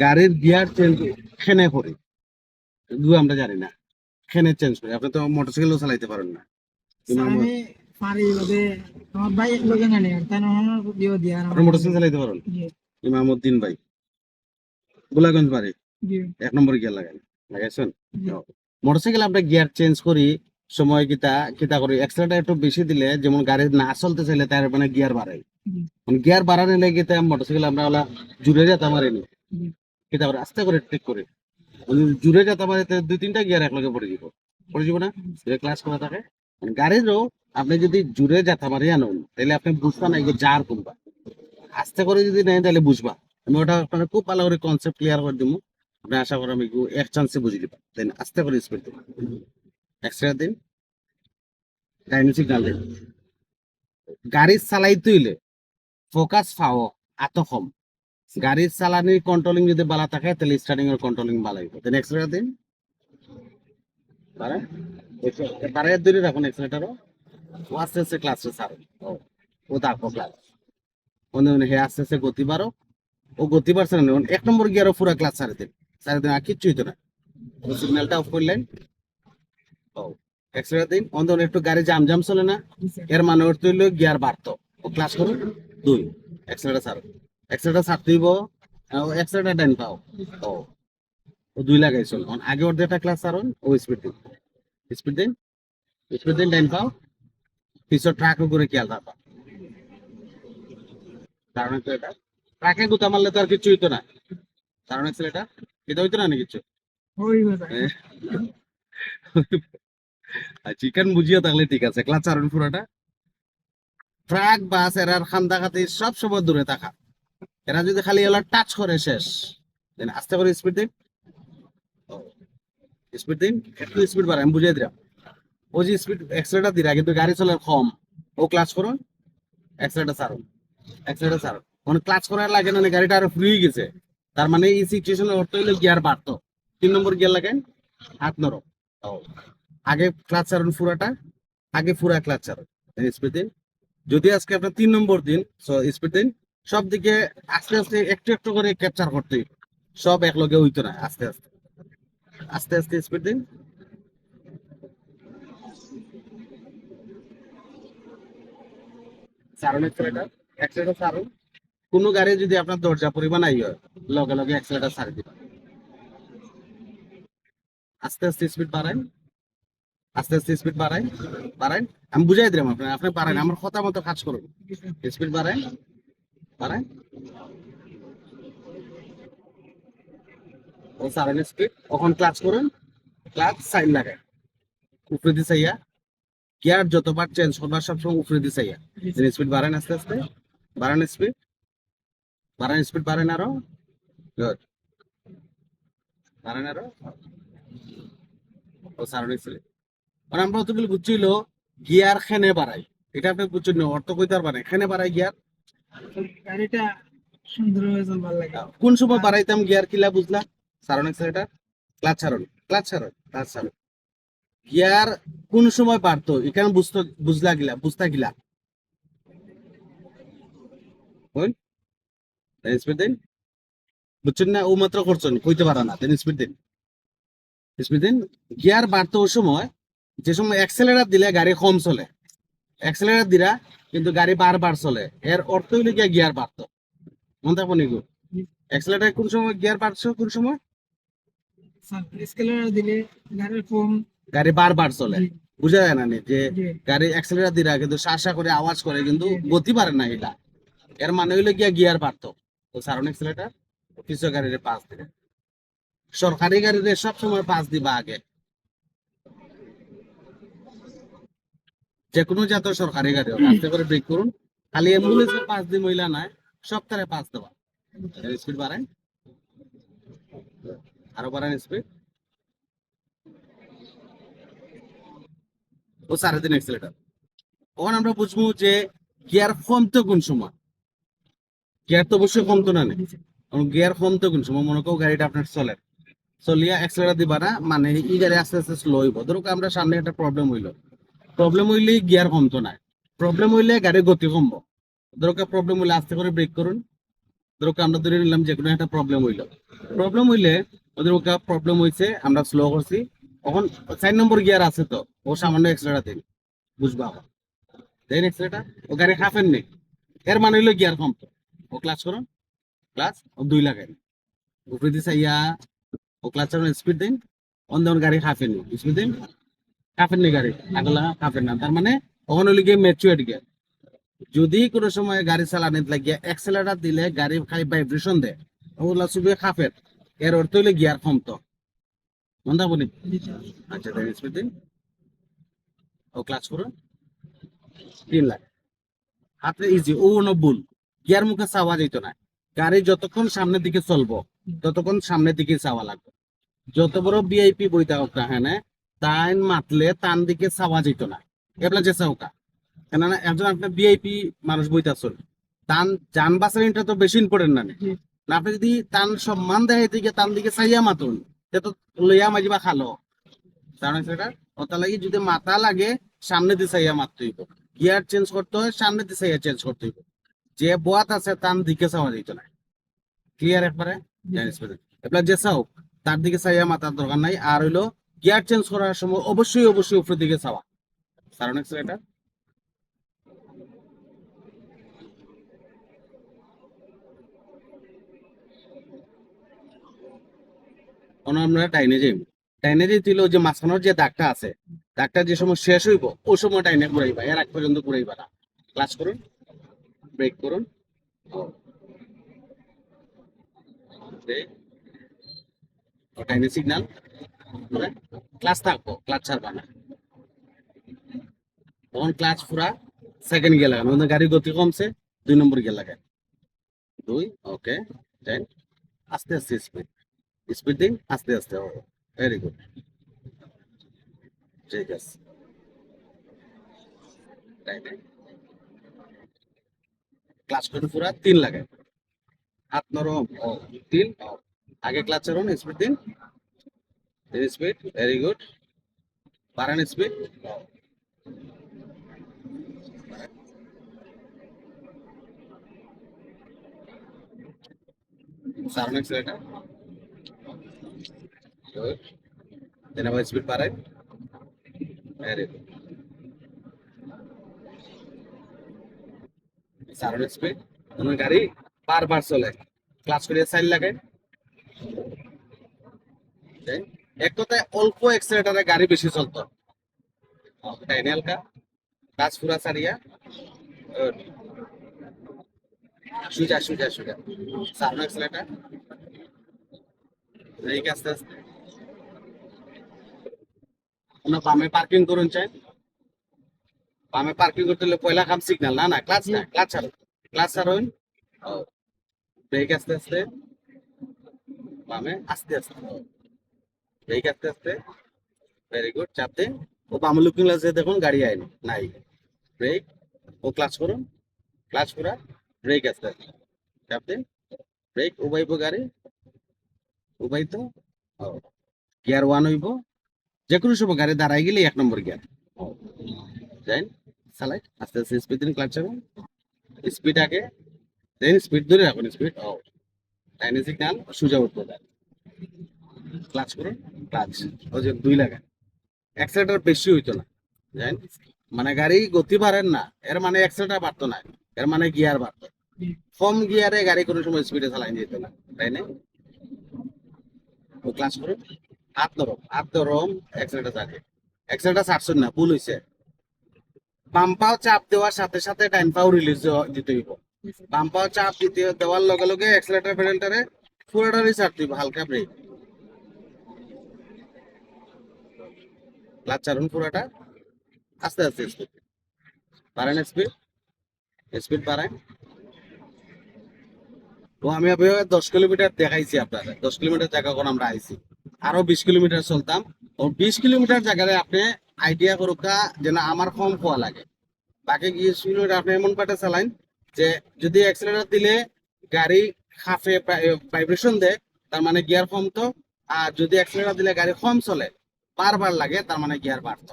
গাড়ির gear change খেনে করি। দু আমরা জানি না। খেনে চেঞ্জ করি। আপনি তো মোটরসাইকেলও চালাইতে পারেন না। মোটরসাইকেল চালাইতে পারেন? ইমামউদ্দিন ভাই। গোলাগঞ্জ বাড়ি। এক নম্বর গিয়ার লাগাই লাগাইছেন? জি। মোটরসাইকেল আমরা গিয়ার চেঞ্জ করি সময় কিতা কিতা করি। এক্সট্রাটা একটু বেশি দিলে যেমন গাড়ি না চলতে চাইলে তার মানে গিয়ার বাড়াই গিয়ার বাড়ানো লেগে মোটরসাইকেল আমরা ওলা জুড়ে যেতে পারিনি। কিতা করে আস্তে করে ঠিক করে। জুড়ে যেতে পারে দুই তিনটা গিয়ার একলগে পড়ে যাব পড়ে যাব না? ক্লাস করা থাকে। গাড়িরও আপনি যদি জুড়ে যেতে পারি আনুন তাহলে আপনি বুঝবা না যার কোনবা আস্তে করে যদি নেন তাহলে বুঝবা। আমি ওটা আপনার খুব ভালো করে কনসেপ্ট ক্লিয়ার করে দিব আপনি আশা করি আমি এক চান্সে বুঝে দিবা। দেন আস্তে করে স্পিড দিন এক্সট্রা দিন। টাইম সিগনাল দিন গাড়ি চালাই তুইলে ফোকাস পাও এত কম। গাড়ির চালানির কন্ট্রোলিং যদি বালা থাকে তাহলে স্টার্টিং এর কন্ট্রোলিং ভালো হইব। দেন। এক্সট্রা দিন পারে পারে দূরে রাখুন এক্সট্রাটারও ও আস্তে আস্তে ক্লাসে ছাড়ুন। ও তারপর ক্লাস মনে হে আস্তে আস্তে গতি বাড়ো। ও গতি বাড়ছে না এক নম্বর গিয়ারও পুরো ক্লাস ছাড়ে দিন। ছাড়ে দিন আর কিচ্ছু হইতো না। ও সিগন্যালটা অফ করলেন। ও এক্সট্রা দিন। অন্ধন একটু গাড়ি জাম জাম চলে না। এর মানে ওর তৈল গিয়ার বাড়তো। ও ক্লাস করুন। দুই। এক্সট্রাটা ছাড়ো এক্সট্রাটা ছাড়তে দিব এক্সট্রাটা ডান পাও। ও ও দুই লাগাই চল অন আগে ওর যেটা ক্লাস ও স্পিড দিন। স্পিড দিন? স্পিড দিন ডান পাও। পিছর ট্রাক করে খেয়াল কারণ হচ্ছে এটা ট্রাকে গুতা মারলে তো আর কিছু হইতো না। কারণ হচ্ছে এটা এটা হইতো না কিছু? চিকেন বুঝিয়ে থাকলে ঠিক আছে। ক্লাস চারণ পুরোটা। ট্রাক বাস এরার খান্দা খাতে সব সময় দূরে থাকা। এরা যদি খালি এলা টাচ করে, শেষ। দেন আস্তে করে স্পিড দিন। স্পিড দিন। একটু স্পিড বাড়ায় আমি বুঝিয়ে দিলাম। ও যে স্পিড এক্সট্রাটা দিরা কিন্তু গাড়ি চলে কম। ও ক্লাচ করুন এক্সট্রাটা ছাড়ুন এক্সট্রাটা ছাড়ুন। মানে ক্লাচ করার লাগে না গাড়িটা আরও ফ্রি গেছে। তার মানে এই সিচুয়েশনে অর্থ হইল গিয়ার বাড়তো। তিন নম্বর গিয়ার লাগান হাত নরম। আগে ক্লাচ ছাড়ুন পুরাটা, আগে পুরা ক্লাচ ছাড়ুন। স্পিড দিন। যদি আজকে আপনার তিন নম্বর দিন স্পিড দিন। সব দিকে আস্তে আস্তে একটু একটু করে ক্যাপচার করতে। সব একলগে হইতো না, আস্তে আস্তে। আস্তে আস্তে স্পিড দিন। কোনো গাড়ি যদি আপনার দরজা পরিমাণ আই হয়, লগে লগে এক্সেলেটার সারি দিবেন আস্তে আস্তে স্পিড বাড়ান আস্তে আস্তে স্পিড বাড়াই বাড়ান আমি বুঝাই দিলাম আপনার আপনি বাড়ান আমার কথা মতো কাজ করুন। স্পিড বাড়ান ও সারেন স্পিড তখন ক্লাচ ক্লাচ লাগায় উপরে দিয়ে চাইয়া গিয়ার যতবার চেঞ্জ করবার সবসময় উপরে দিয়ে চাইয়া স্পিড বাড়ান আস্তে আস্তে? বাড়ান স্পিড বাড়ান স্পিড বাড়ান আরও? গুড বাড়ান আরও? ও ছিল মানে আমরা অতগুলো বুঝছিল গিয়ার খেনে বাড়াই। এটা আপনি বুঝছেন অর্থ কইতে পারবেন খেনে বাড়াই গিয়ার কোন সময় বাড়াইতাম গিয়ার কিলা বুঝলা? এটা ক্লাচ ছাড়ুন ক্লাচ ছাড়ুন ক্লাচ ছাড়ুন গিয়ার কোন সময় বাড়তো? এখানে বুঝতো, বুঝলা গিলা, বুঝতা গিলা। বুঝছেন না? ও মাত্র করছেন, কইতে পারা না। দেন স্পিড দিন। স্পিড দিন। গিয়ার বাড়তো সময়, যে সময় অ্যাক্সেলারেটর দিলে গাড়ি কম চলে। অ্যাক্সেলারেটর দিলা কিন্তু গাড়ি বারবার চলে। এর অর্থ হইলে গিয়া গিয়ার বাড়তো। মনে থাকব নিগো? অ্যাক্সেলারেটর কোন সময় গিয়ার বাড়ছো কোন সময়? স্কেলার দিলে গাড়ির কম গাড়ি বারবার চলে। বুঝা যায় না যে গাড়ি অ্যাক্সেলারেটর দিলা কিন্তু শাসা করে আওয়াজ করে কিন্তু গতি পারে না এটা। এর মানে হইলে গিয়া গিয়ার বাড়তো। তো সারন অ্যাক্সেলারেটর কিছু গাড়ির পাঁচ দিবে। সরকারি গাড়িতে সব সময় পাঁচ দিবা আগে। যে কোনো জাতীয় সরকারি গাড়ি হোক, আস্তে করে ব্রেক করুন। খালি অ্যাম্বুলেন্সে পাঁচ দিন মহিলা নাই সপ্তাহে পাঁচ দেওয়া। স্পিড বাড়ান। আরও বাড়ান স্পিড ও সাড়ে তিন এক্সেলেটার তখন আমরা বুঝব যে গিয়ার কমতো কোন সময়? গিয়ার তো অবশ্যই কমতো না নেই গিয়ার কমতো কোন সময়? মনে করো গাড়িটা আপনার চলে। চলিয়া এক্সেলেটার দিবা না মানে এই গাড়ি আস্তে আস্তে স্লো হইব। ধরো আমরা সামনে একটা প্রবলেম হইল। প্রবলেম হইলে গিয়ার কমতো না প্রবলেম হইলে গাড়ির গতি কমব। ধরো প্রবলেম হইলে আস্তে করে ব্রেক করুন। ধরো আমরা ধরে নিলাম যে কোনো একটা প্রবলেম হইল। প্রবলেম হইলে ওদের ওকে প্রবলেম হইছে, আমরা স্লো করছি। তখন চার নম্বর গিয়ার আছে তো, ও সামান্য এক্সট্রাটা দিন বুঝবা এখন দেন এক্সট্রাটা ও গাড়ি হাফেন নেই এর মানে হইল গিয়ার কম তো ও ক্লাস করুন। ক্লাস ও দুই লাগাই উপরে দিছে, ইয়া। ও ক্লাস স্পিড দিন। অন গাড়ি হাফেন স্পিড দিন। হাফেন নেই গাড়ি আগলা হাফেন না। তার মানে ওখানে গিয়ে ম্যাচুয়ার গিয়ার যদি কোনো সময় গাড়ি চালানি লাগিয়ে অ্যাক্সেলারেটর দিলে গাড়ি খালি ভাইব্রেশন দেয় ওগুলা শুধু খাফের এর অর্থ হইলে গিয়ার কম তো মন্দা বলি? আচ্ছা দেন। স্পিড ও ক্লাচ করুন। তিন লাখ। হাতে ইজি ও কোনো ভুল। গিয়ার মুখে চাওয়া যেত না। গাড়ি যতক্ষণ সামনের দিকে চলবো, ততক্ষণ সামনের দিকে চাওয়া লাগবে। যত বড় বিআইপি বইতে হোক না হ্যাঁ তাই মাতলে তান দিকে চাওয়া যেত না। এবলা যে চাওকা কেননা একজন আপনার বিআইপি মানুষ বইতে আসল তান যান বাঁচানিটা তো বেশি ইম্পর্টেন্ট না আপনি যদি তান সম্মান দেয় তান দিকে চাইয়া মাতুন সে তো লইয়া মাজিবা খালো। জানেন সেটা ওটা লাগি যদি মাথা লাগে সামনে দিয়ে চাইয়া মারতে হইব। গিয়ার চেঞ্জ করতে হয় সামনে দিয়ে চাইয়া চেঞ্জ করতে হইব। যে বোয়াত আছে তার দিকে চাওয়া যেত না। ক্লিয়ার একবারে? জানিস এবার যে চাও তার দিকে চাইয়া মাথার দরকার নাই। আর হইল গিয়ার চেঞ্জ করার সময় অবশ্যই অবশ্যই উপরের দিকে চাওয়া। কারণ এটা কোনো আমরা টাইনে যাইব। টাইনে যে তুইলে যে মাঝখানোর যে দাগটা আছে, দাগটা যে সময় শেষ হইব ওই সময় টাইনে ঘুরাইবা। এর আগ পর্যন্ত ঘুরাইবা না। ক্লাস করুন, ব্রেক করুন। টাইনে সিগন্যাল ক্লাস থাকব ক্লাচ ছাড়বা না। তখন ক্লাচ পুরা সেকেন্ড গিয়ে লাগানো গাড়ি গতি কমছে, দুই নম্বর গিয়ে লাগায়। দুই ওকে দেন আস্তে আস্তে স্পিড স্পিড দিন আস্তে আস্তে, ও ভেরি গুড ঠিক আছে। ক্লাচ করে পুরা তিন লাগে হাত নরম তিন আগে ক্লাচ চালান স্পিড দিন তিন স্পিড ভেরি গুড বাড়ান স্পিড সামনে accelerator Good. Then our speed বাড়াই ভেরি গুড সারন স্পিড তোমার গাড়ি বারবার চলে ক্লাস করে সাইড লাগে Okay? এক কথায় অল্প এক্সেলেটারে গাড়ি বেশি চলতো। হালকা ক্লাস সারিয়া সুজা সুজা সুজা। সারন এক্সেলেটার ব্রেক আস্তে আস্তে। কোনো বামে পার্কিং করুন চাই। বামে পার্কিং করতে হলে পয়লা খাম সিগন্যাল না না ক্লাস না ক্লাস ছাড়ুন। ক্লাস ছাড়ুন। ব্রেক আস্তে আস্তে। বামে, আস্তে আস্তে। ব্রেক আস্তে আস্তে। ভেরি গুড চাপ দিন ও বামে লুকিং গ্লাসে দেখুন, গাড়ি আইনি নাই। ব্রেক ও ক্লাস করুন। ক্লাস করা ব্রেক আস্তে আস্তে। চাপ দিন ব্রেক উবাইব গাড়ি। উবাই তো গিয়ার ওয়ান হইব। যে কোনো সময় গাড়ি দাঁড়াই গেলে এক নম্বর গিয়ার দেন চালাই। আস্তে আস্তে স্পিড দিন ক্লাচ চালান স্পিড আগে। দেন স্পিড ধরে রাখুন স্পিড ও। টাইনি সিগন্যাল সুজা উঠবো ক্লাচ করুন। ক্লাচ ও যে দুই লাগা অ্যাক্সিলেটার বেশি হইতো না। জানেন? মানে গাড়ি গতি বাড়েন না। এর মানে অ্যাক্সিলেটার বাড়তো না। এর মানে গিয়ার বাড়তো। কম গিয়ারে গাড়ি কোনো সময় স্পিডে চালাই যেত না। তাই না? ক্লাস করুন হাত নরম হাত নরম অ্যাক্সিলেটার থাকে অ্যাক্সিলেটার ছাড়ছেন না, ভুল হয়েছে বাম চাপ দেওয়ার সাথে সাথে ডাইন পাও রিলিজ দিতে হইব। বাম পাও চাপ দিতে দেওয়ার লগে লগে অ্যাক্সিলেটার পেডালটারে পুরোটারই ছাড়তে হইব হালকা ব্রেক ছাড়ুন পুরোটা। আস্তে আস্তে স্পিড বাড়ান স্পিড স্পিড বাড়ান। তো আমি আপনাকে দশ কিলোমিটার দেখাইছি আপনাদের। দশ কিলোমিটার জায়গা কোন আমরা আইছি। আরও বিশ কিলোমিটার চলতাম। ও বিশ কিলোমিটার জায়গায় আপনি আইডিয়া করুকা যে না আমার কম খোয়া লাগে। বাকি বিশ কিলোমিটার আপনি এমন পাটে চালাইন যে যদি অ্যাক্সিলেটার দিলে গাড়ি হাফে ভাইব্রেশন দেয়, তার মানে গিয়ার কমতো আর যদি অ্যাক্সিলেটার দিলে গাড়ি কম চলে বারবার লাগে তার মানে গিয়ার বাড়তো।